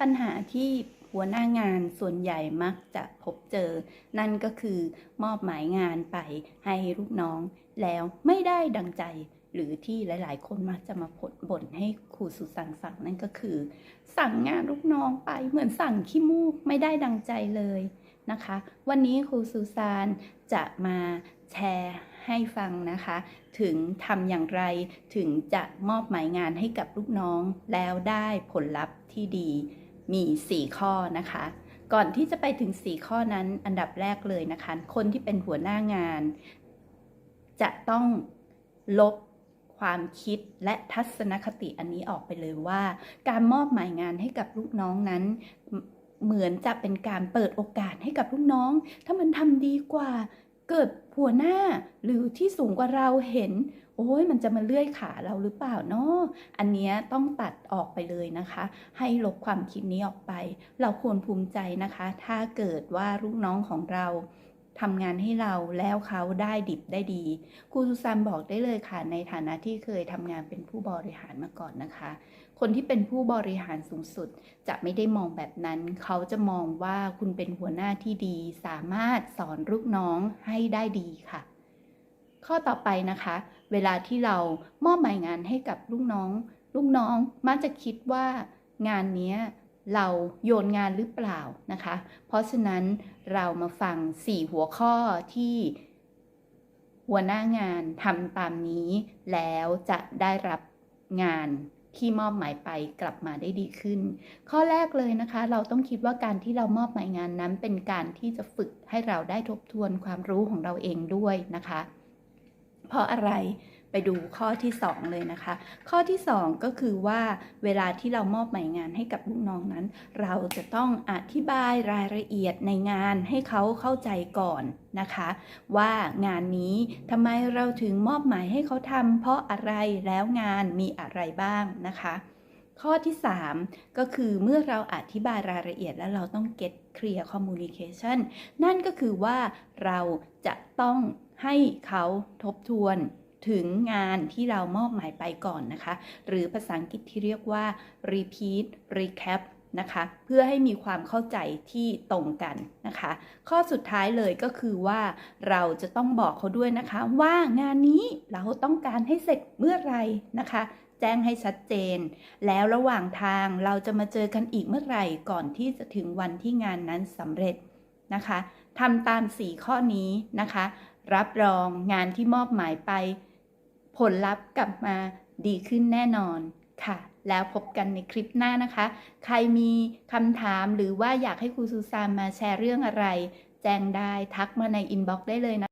ปัญหาที่หัวหน้างานส่วนใหญ่มักจะพบเจอ นั่นก็คือมอบหมายงานไปให้ลูกน้อง แล้วไม่ได้ดังใจ หรือที่หลาย ๆ คนมักจะมาพดบ่นให้ครูสุสานฟังนั่นก็คือ สั่งงานลูกน้องไปเหมือนสั่งขี้มูกไม่ได้ดังใจเลยนะคะ วันนี้ครูสุสานจะมาแชร์ให้ฟังนะคะ ถึงทำอย่างไรถึงจะมอบหมายงานให้กับลูกน้องแล้วได้ผลลัพธ์ที่ดี มี 4 ข้อนะคะ ก่อนที่จะไปถึง 4 ข้อนั้นอันดับแรกเลยนะคะ คนที่เป็นหัวหน้างาน จะต้องลบความคิดและทัศนคติอันนี้ออกไปเลยว่า การมอบหมายงานให้กับลูกน้องนั้น เหมือนจะเป็นการเปิดโอกาสให้กับลูกน้อง ถ้ามันทำดีกว่าเกิด หัวหน้าหรือที่สูงกว่าเราเห็น โอ้ยมันจะมาเลื่อยขาเราหรือเปล่าเนาะอันนี้ต้องตัดออกไปเลยนะคะ ให้ลบความคิดนี้ออกไป เราควรภูมิใจนะคะ ถ้าเกิดว่าลูกน้องของเรา ทำงานให้เราแล้วเขาได้ดิบได้ดีครูสุซานบอกได้เลยค่ะ ในฐานะที่เคยทำงานเป็นผู้บริหารมาก่อนนะคะ คนที่เป็นผู้บริหารสูงสุดจะไม่ได้มองแบบนั้น เขาจะมองว่าคุณเป็นหัวหน้าที่ดี สามารถสอนลูกน้องให้ได้ดีค่ะ ข้อต่อไปนะคะ เวลาที่เรามอบหมายงานให้กับลูกน้อง ลูกน้องมักจะคิดว่างานนี้ เราโยนงานหรือเปล่านะคะ เพราะฉะนั้นเรามาฟัง 4 หัวข้อที่หัวหน้างานทำตามนี้ แล้วจะได้รับงานที่มอบหมายไปกลับมาได้ดีขึ้น ข้อแรกเลยนะคะ เราต้องคิดว่าการที่เรามอบหมายงานนั้นเป็นการที่จะฝึกให้เราได้ทบทวนความรู้ของเราเองด้วยนะคะ เพราะอะไร ไปดูข้อที่ 2 เลยนะคะ ข้อที่ 2 ก็คือว่าเวลาที่เรามอบหมายงานให้กับลูกน้องนั้น เราจะต้องอธิบายรายละเอียดในงานให้เขาเข้าใจก่อนนะคะ ว่างานนี้ทำไมเราถึงมอบหมายให้เขาทำเพราะอะไรแล้วงานมีอะไรบ้างนะคะข้อที่ 3 ก็คือเมื่อเราอธิบายรายละเอียดแล้วเราต้อง get clear communication นั่นก็คือว่าเราจะต้องให้เขาทบทวน ถึงงานที่เรามอบหมายไปก่อนนะคะ หรือภาษาอังกฤษที่เรียกว่า repeat recap นะคะเพื่อให้มีความเข้าใจที่ตรงกันนะคะ ข้อสุดท้ายเลยก็คือว่าเราจะต้องบอกเขาด้วยนะคะว่างานนี้เราต้องการให้เสร็จเมื่อไหรนะคะ แจ้งให้ชัดเจน แล้วระหว่างทางเราจะมาเจอกันอีกเมื่อไหร่ก่อนที่จะถึงวันที่งานนั้นสำเร็จนะคะทำตาม 4 ข้อนี้นะคะ รับรองงานที่มอบหมายไป ผลลัพธ์กลับมาดีขึ้นแน่นอนค่ะ แล้วพบกันในคลิปหน้านะคะ ใครมีคำถามหรือว่าอยากให้ครูซูซานมาแชร์เรื่องอะไร แจ้งได้ทักมาในอินบ็อกซ์ได้เลยนะ